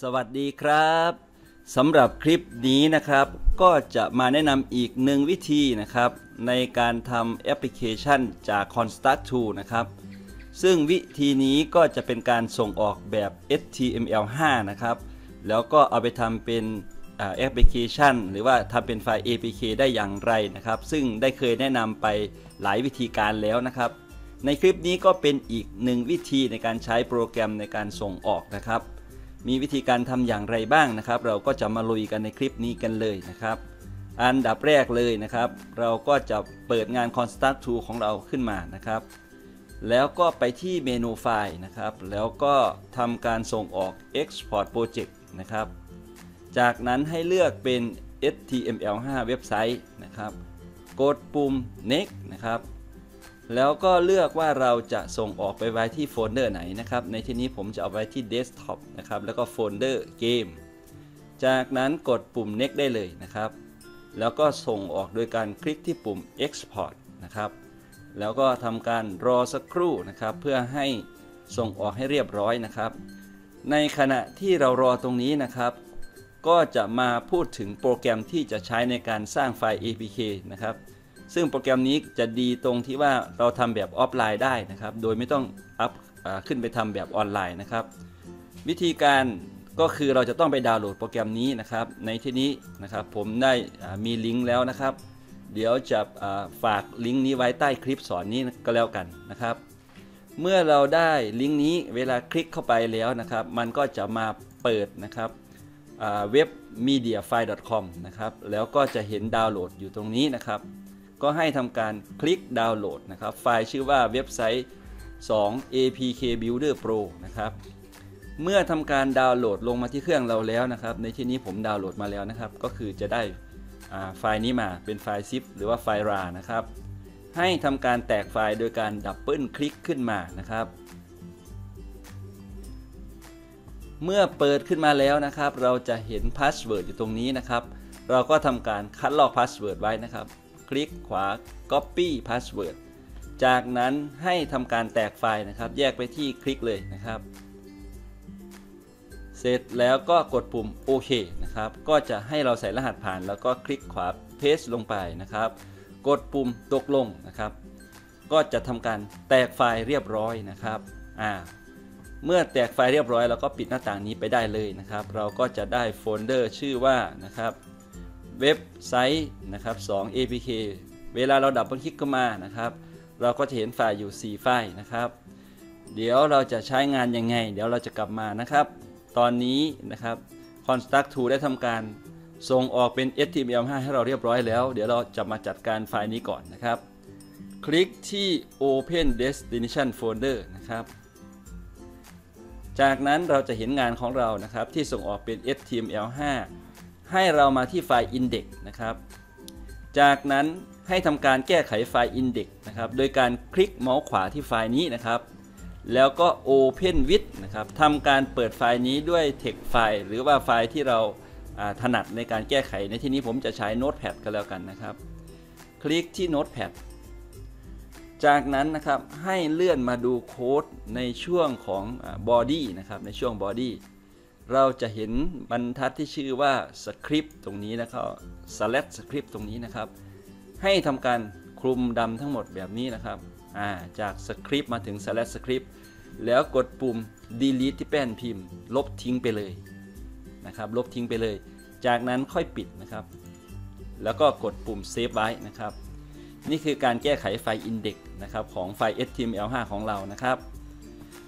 สวัสดีครับสำหรับคลิปนี้นะครับ ก็จะมาแนะนำอีกหนึ่งวิธีนะครับ ในการทำแอปพลิเคชันจาก Construct 2นะครับ ซึ่งวิธีนี้ก็จะเป็นการส่งออกแบบ HTML5 นะครับ แล้วก็เอาไปทำเป็นแอปพลิเคชัน หรือว่าทำเป็นไฟล์ APK ได้อย่างไรนะครับ ซึ่งได้เคยแนะนำไปหลายวิธีการแล้วนะครับ ในคลิปนี้ก็เป็นอีกหนึ่งวิธีในการใช้โปรแกรมในการส่งออกนะครับ มีวิธีการทำอย่างไรบ้างนะครับ เราก็จะมาลุยกันในคลิปนี้กันเลยนะครับ อันดับแรกเลยนะครับ เราก็จะเปิดงาน Construct Tool ของเราขึ้นมานะครับ แล้วก็ไปที่เมนูไฟล์นะครับ แล้วก็ทำการส่งออก Export Project นะครับ จากนั้นให้เลือกเป็น HTML5 เว็บไซต์นะครับ กดปุ่ม next นะครับ แล้วก็เลือกว่าเราจะส่งออกไปไว้ที่โฟลเดอร์ไหนนะครับ ในที่นี้ผมจะเอาไว้ที่ desktop นะครับ แล้วก็โฟลเดอร์เกม จากนั้นกดปุ่ม next ได้เลยนะครับ แล้วก็ส่งออกโดยการคลิกที่ปุ่ม export นะครับ แล้วก็ทำการรอสักครู่นะครับ เพื่อให้ส่งออกให้เรียบร้อยนะครับ ในขณะที่เรารอตรงนี้นะครับ ก็จะมาพูดถึงโปรแกรมที่จะใช้ในการสร้างไฟล์ APK นะครับ ซึ่งโปรแกรมนี้จะดีตรงที่ว่าเราทำแบบออฟไลน์ได้นะครับ โดยไม่ต้องอัพขึ้นไปทำแบบออนไลน์นะครับ วิธีการก็คือเราจะต้องไปดาวน์โหลดโปรแกรมนี้นะครับ ในที่นี้นะครับผมได้มีลิงก์แล้วนะครับ เดี๋ยวจะฝากลิงก์นี้ไว้ใต้คลิปสอนนี้ก็แล้วกันนะครับ เมื่อเราได้ลิงก์นี้เวลาคลิกเข้าไปแล้วนะครับ มันก็จะมาเปิดนะครับเว็บ mediafile.com นะครับแล้วก็จะเห็นดาวน์โหลดอยู่ตรงนี้นะครับ ก็ให้ทำการคลิกดาวน์โหลดนะครับ ไฟล์ชื่อว่าเว็บไซต์ 2 APK Builder Pro นะครับ เมื่อทำการดาวน์โหลดลงมาที่เครื่องเราแล้วนะครับ ในที่นี้ผมดาวน์โหลดมาแล้วนะครับ ก็คือจะได้ไฟล์นี้มาเป็นไฟล์ zip หรือว่าไฟล์ RAR นะครับ ให้ทำการแตกไฟล์โดยการดับเบิลคลิกขึ้นมานะครับเมื่อเปิดขึ้นมาแล้วนะครับ เราจะเห็นพาสเวิร์ดอยู่ตรงนี้นะครับ เราก็ทำการคัดลอกพาสเวิร์ดไว้นะครับ คลิกขวา Copy Password จากนั้นให้ทำการแตกไฟล์นะครับ แยกไปที่คลิกเลยนะครับ เสร็จแล้วก็กดปุ่มโอเคนะครับ ก็จะให้เราใส่รหัสผ่าน แล้วก็คลิกขวา Paste ลงไปนะครับ กดปุ่มตกลงนะครับ ก็จะทำการแตกไฟล์เรียบร้อยนะครับอ่าเมื่อแตกไฟล์เรียบร้อยเราก็ปิดหน้าต่างนี้ไปได้เลยนะครับ เราก็จะได้โฟลเดอร์ชื่อว่านะครับ เว็บไซต์นะครับ2 APK เวลาเราดับเบิลคลิกเข้ามานะครับ เราก็จะเห็นไฟล์อยู่ 4 ไฟล์นะครับ เดี๋ยวเราจะใช้งานยังไง เดี๋ยวเราจะกลับมานะครับ ตอนนี้นะครับ Construct 2ได้ทำการส่งออกเป็น HTML5 ให้เราเรียบร้อยแล้ว เดี๋ยวเราจะมาจัดการไฟล์นี้ก่อนนะครับ คลิกที่ Open Destination Folder นะครับ จากนั้นเราจะเห็นงานของเรานะครับที่ส่งออกเป็น HTML5 ให้เรามาที่ไฟล์ index นะครับ จากนั้นให้ทำการแก้ไขไฟล์ index นะครับ โดยการคลิกเมาส์ขวาที่ไฟล์นี้นะครับ แล้วก็ Open with นะครับทำการเปิดไฟล์นี้ด้วย text ไฟล์หรือว่าไฟล์ที่เราถนัดในการแก้ไข ในที่นี้ผมจะใช้ Notepad ก็แล้วกันนะครับ คลิกที่ Notepad จากนั้นนะครับให้เลื่อนมาดูโค้ดในช่วงของ body นะครับในช่วง body เราจะเห็นบรรทัดที่ชื่อว่า script ตรงนี้นะครับ select script ตรงนี้นะครับ ให้ทำการคลุมดำทั้งหมดแบบนี้นะครับจาก script มาถึง select script แล้วกดปุ่ม delete ที่แป้นพิมพ์ ลบทิ้งไปเลยนะครับ ลบทิ้งไปเลย จากนั้นค่อยปิดนะครับ แล้วก็กดปุ่ม save ไว้นะครับ นี่คือการแก้ไขไฟล์ index นะครับของไฟล์ HTML5 ของเรานะครับ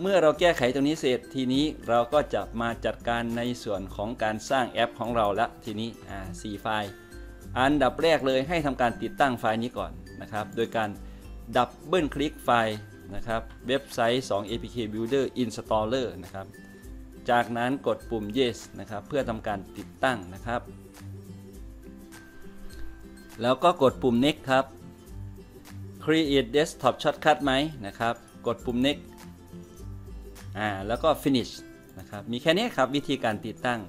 เมื่อเราแก้ไขตรงนี้เสร็จทีนี้เราก็จะมาจัดการในส่วนของการสร้างแอปของเราละทีนี้อ่าสี่ไฟล์ อันดับแรกเลยให้ทำการติดตั้งไฟล์นี้ก่อนนะครับ โดยการดับเบิลคลิกไฟล์นะครับเว็บไซต์2 APK Builder Installer นะครับ จากนั้นกดปุ่ม yes นะครับเพื่อทำการติดตั้งนะครับ แล้วก็กดปุ่ม next ครับ create desktop shortcut ไหมนะครับ กดปุ่ม next อ่าแล้วก็ finish นะครับมีแค่นี้ครับวิธีการติดตั้ง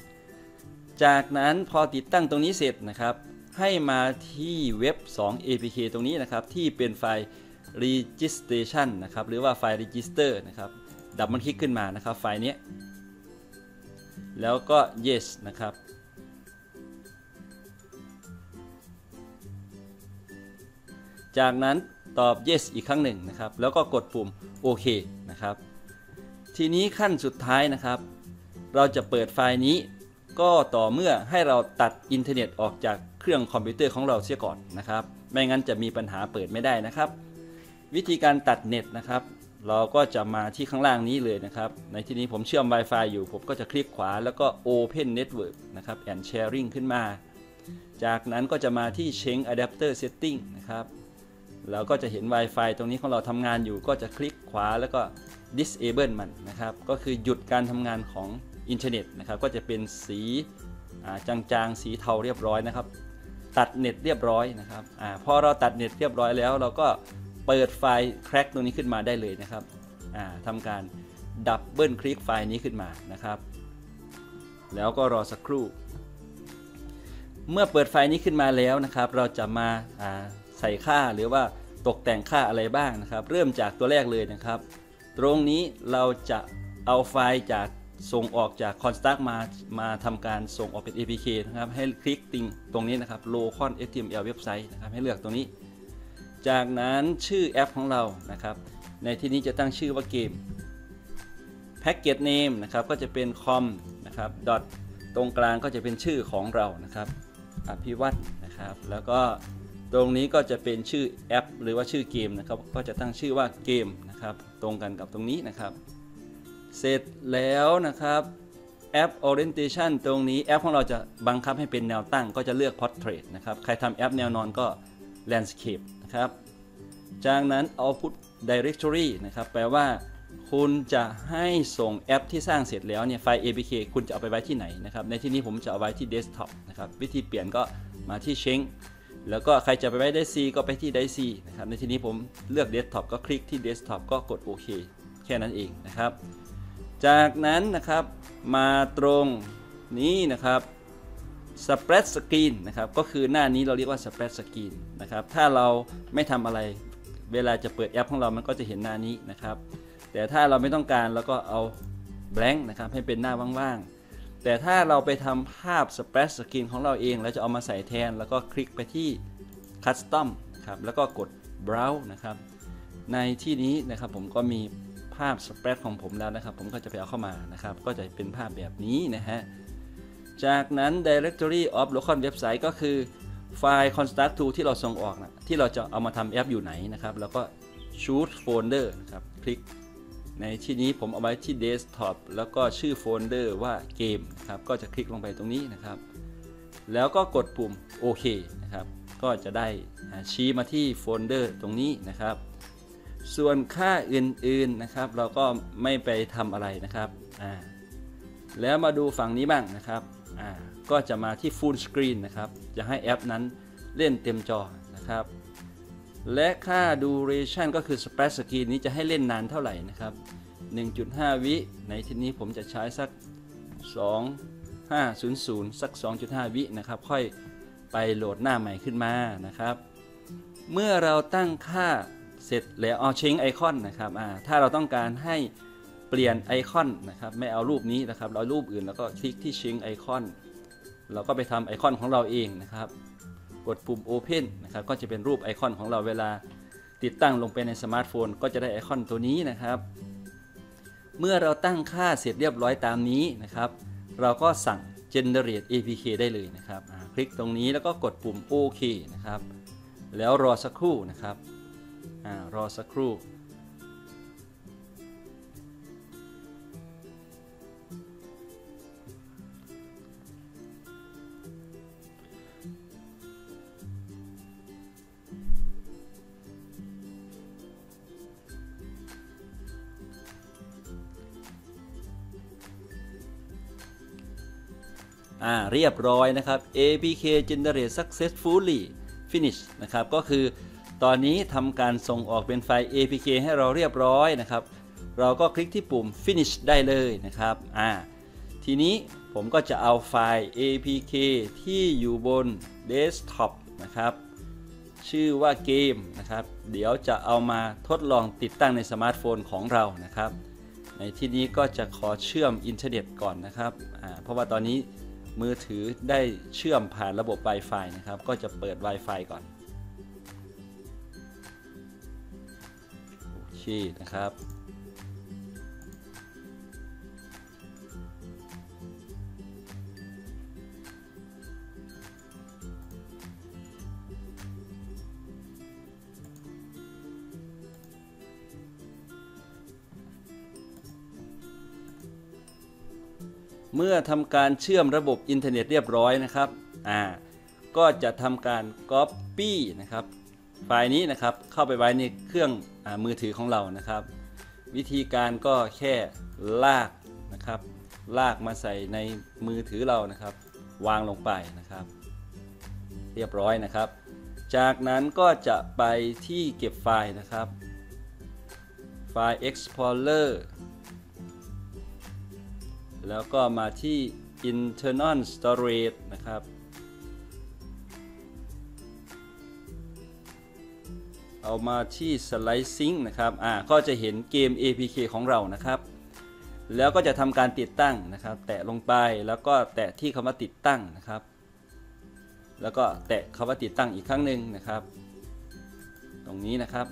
จากนั้นพอติดตั้งตรงนี้เสร็จนะครับ ให้มาที่เว็บ 2 APK ตรงนี้นะครับที่เป็นไฟล์ registration นะครับหรือว่าไฟล์ register นะครับดับมันคลิกขึ้นมานะครับไฟล์นี้ แล้วก็ yes นะครับจากนั้นตอบ yes อีกครั้งหนึ่งนะครับ แล้วก็กดปุ่มโอเคนะครับ ทีนี้ขั้นสุดท้ายนะครับ เราจะเปิดไฟล์นี้ ก็ต่อเมื่อให้เราตัดอินเทอร์เน็ตออกจากเครื่องคอมพิวเตอร์ของเราเสียก่อนนะครับ ไม่งั้นจะมีปัญหาเปิดไม่ได้นะครับ วิธีการตัดเน็ตนะครับ เราก็จะมาที่ข้างล่างนี้เลยนะครับ ในที่นี้ผมเชื่อม Wi-Fi อยู่ ผมก็จะคลิกขวาแล้วก็ Open Network นะครับ and Sharing ขึ้นมา จากนั้นก็จะมาที่ Change Adapter Setting นะครับเราก็จะเห็น Wi-Fi ตรงนี้ของเราทำงานอยู่ก็จะคลิกขวาแล้วก็ disable มันนะครับ ก็คือหยุดการทำงานของอินเทอร์เน็ตนะครับ ก็จะเป็นสีจางๆ สีเทาเรียบร้อยนะครับ ตัดเน็ตเรียบร้อยนะครับอพอเราตัดเน็ตเรียบร้อยแล้ว เราก็เปิดไฟล์แคร็กตรงนี้ขึ้นมาได้เลยนะครับทำการดับเบิลคลิกไฟล์นี้ขึ้นมานะครับ แล้วก็รอสักครู่ เมื่อเปิดไฟล์นี้ขึ้นมาแล้วนะครับ เราจะมาใส่ค่าหรือว่าตกแต่งค่าอะไรบ้างนะครับ เริ่มจากตัวแรกเลยนะครับ ตรงนี้เราจะเอาไฟล์จากส่งออกจาก Construct มามาทำการส่งออกเป็น APK นะครับ ให้คลิกติงตรงนี้นะครับ Locon HTML เว็บไซต์นะครับ ให้เลือกตรงนี้ จากนั้นชื่อแอปของเรานะครับ ในที่นี้จะตั้งชื่อว่าเกม Package Name นะครับ ก็จะเป็น com นะครับ dot ตรงกลางก็จะเป็นชื่อของเรานะครับ อภิวัตนะครับ แล้วก็ตรงนี้ก็จะเป็นชื่อแอป หรือว่าชื่อเกมนะครับ ก็จะตั้งชื่อว่าเกม นะครับ ตรงกันกับตรงนี้นะครับ เสร็จแล้วนะครับแอป orientation ตรงนี้แอปของเราจะบังคับให้เป็นแนวตั้งก็จะเลือก portrait นะครับ ใครทำแอปแนวนอนก็ landscape นะครับ จากนั้น output directory นะครับ แปลว่า คุณจะให้ส่งแอปที่สร้างเสร็จแล้วเนี่ยไฟล์ APK คุณจะเอาไปไว้ที่ไหนนะครับ ในที่นี้ผมจะเอาไว้ที่ desktop นะครับ วิธีเปลี่ยนก็มาที่ Change แล้วก็ใครจะไปไว้ได้ C ก็ไปที่ได้ C นะครับ ในที่นี้ผมเลือก desktop ก็คลิกที่ desktop ก็กดโอเคแค่นั้นเองนะครับ จากนั้นนะครับมาตรงนี้นะครับ spread screen นะครับก็คือหน้านี้เราเรียกว่า spread screen นะครับถ้าเราไม่ทำอะไรเวลาจะเปิดแอปของเรามันก็จะเห็นหน้านี้นะครับ แต่ถ้าเราไม่ต้องการเราก็เอา blank นะครับให้เป็นหน้าว่างๆ แต่ถ้าเราไปทำภาพ spread screen ของเราเองแล้วจะเอามาใส่แทน แล้วก็คลิกไปที่ custom ครับแล้วก็กด browse นะครับ ในที่นี้นะครับผมก็มีภาพสเปรดของผมแล้วนะครับ ผมก็จะไปเอาเข้ามานะครับ ก็จะเป็นภาพแบบนี้นะฮะ จากนั้น directory of local website ก็คือไฟล์ construct to ที่เราส่งออกนะที่เราจะเอามาทำแอปอยู่ไหนนะครับ แล้วก็ choose folder นะครับ คลิก ในที่นี้ผมเอาไว้ที่ desktop แล้วก็ชื่อโฟลเดอร์ว่าเกมนะครับก็จะคลิกลงไปตรงนี้นะครับ แล้วก็กดปุ่มโอเคนะครับ ก็จะได้ชี้มาที่โฟลเดอร์ตรงนี้นะครับ ส่วนค่าอื่นๆนะครับ เราก็ไม่ไปทำอะไรนะครับอ่าแล้วมาดูฝั่งนี้บ้างนะครับอ่าก็จะมาที่ Full Screen นะครับ จะให้แอปนั้นเล่นเต็มจอนะครับ และค่า Duration ก็คือ Splash Screen นี้จะให้เล่นนานเท่าไหร่นะครับ 1.5 วิในที่นี้ผมจะใช้สัก 2500 สัก 2.5 วินะครับ ค่อยไปโหลดหน้าใหม่ขึ้นมานะครับ เมื่อเราตั้งค่าเสร็จแล้วเอาเชงไอคอนนะครับถ้าเราต้องการให้เปลี่ยนไอคอนนะครับไม่เอารูปนี้นะครับ เรารูปอื่นแล้วก็คลิกที่เชงไอคอนเราก็ไปทำไอคอนของเราเองนะครับ กดปุ่ม Open นะครับก็จะเป็นรูปไอคอนของเราเวลาติดตั้งลงไปในสมาร์ทโฟน ก็จะได้ไอคอนตัวนี้นะครับ เมื่อเราตั้งค่าเสร็จเรียบร้อยตามนี้นะครับ เราก็สั่ง generate apk ได้เลยนะครับคลิกตรงนี้แล้วก็กดปุ่ม ok นะครับ แล้วรอสักครู่นะครับอรอสักครู่ อ่าเรียบร้อยนะครับ APK generate successfully finish นะครับก็คือตอนนี้ทำการส่งออกเป็นไฟล์ APK ให้เราเรียบร้อยนะครับ เราก็คลิกที่ปุ่ม finish ได้เลยนะครับอ่าทีนี้ผมก็จะเอาไฟล์ APK ที่อยู่บน desktop นะครับชื่อว่าเกมนะครับ เดี๋ยวจะเอามาทดลองติดตั้งในสมาร์ทโฟนของเรานะครับ ในที่นี้ก็จะขอเชื่อมอินเทอร์เน็ตก่อนนะครับ เพราะว่าตอนนี้ มือถือได้เชื่อมผ่านระบบ Wi-Fi นะครับ ก็จะเปิด Wi-Fi ก่อนโอเคนะครับ เมื่อทำการเชื่อมระบบอินเทอร์เน็ตเรียบร้อยนะครับอ่าก็จะทำการ Copy นะครับไฟล์นี้นะครับเข้าไปไว้ในเครื่องอมือถือของเรานะครับ วิธีการก็แค่ลากนะครับ ลากมาใส่ในมือถือเรานะครับ วางลงไปนะครับ เรียบร้อยนะครับ จากนั้นก็จะไปที่เก็บไฟล์นะครับไฟล์ Explorer แล้วก็มาที่ internal storage นะครับ เอามาที่ slicing นะครับ อ่า ก็จะเห็นเกม APK ของเรานะครับ แล้วก็จะทำการติดตั้งนะครับ แตะลงไป แล้วก็แตะที่คำว่าติดตั้งนะครับ แล้วก็แตะคำว่าติดตั้งอีกครั้งหนึ่งนะครับ ตรงนี้นะครับ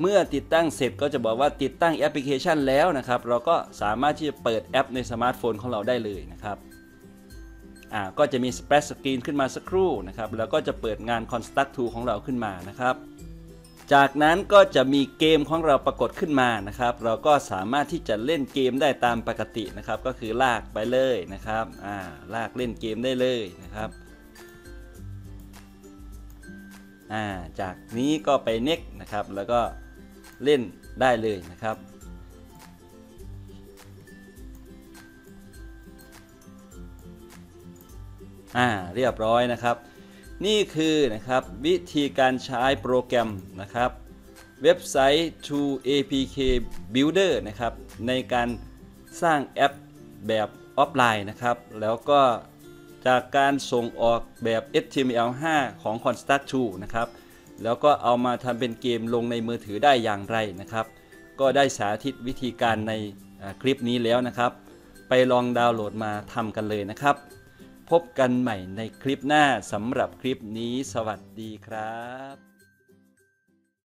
เมื่อติดตั้งเสร็จก็จะบอกว่าติดตั้งแอปพลิเคชันแล้วนะครับ เราก็สามารถที่จะเปิดแอปในสมาร์ทโฟนของเราได้เลยนะครับอ่าก็จะมีสเปร s สกรีนขึ้นมาสักครู่นะครับ แล้วก็จะเปิดงาน Construct Tool ของเราขึ้นมานะครับ จากนั้นก็จะมีเกมของเราปรากฏขึ้นมานะครับ เราก็สามารถที่จะเล่นเกมได้ตามปกตินะครับ ก็คือลากไปเลยนะครับอ่าลากเล่นเกมได้เลยนะครับอ่าจากนี้ก็ไป next นะครับแล้วก็ เล่นได้เลยนะครับ อ่าเรียบร้อยนะครับ นี่คือนะครับวิธีการใช้โปรแกรมนะครับ เว็บไซต์ to apk builder นะครับในการสร้างแอปแบบออฟไลน์นะครับ แล้วก็จากการส่งออกแบบ HTML5 ของ Construct 2นะครับ แล้วก็เอามาทำเป็นเกมลงในมือถือได้อย่างไรนะครับ ก็ได้สาธิตวิธีการในคลิปนี้แล้วนะครับ ไปลองดาวน์โหลดมาทำกันเลยนะครับ พบกันใหม่ในคลิปหน้าสำหรับคลิปนี้ สวัสดีครับ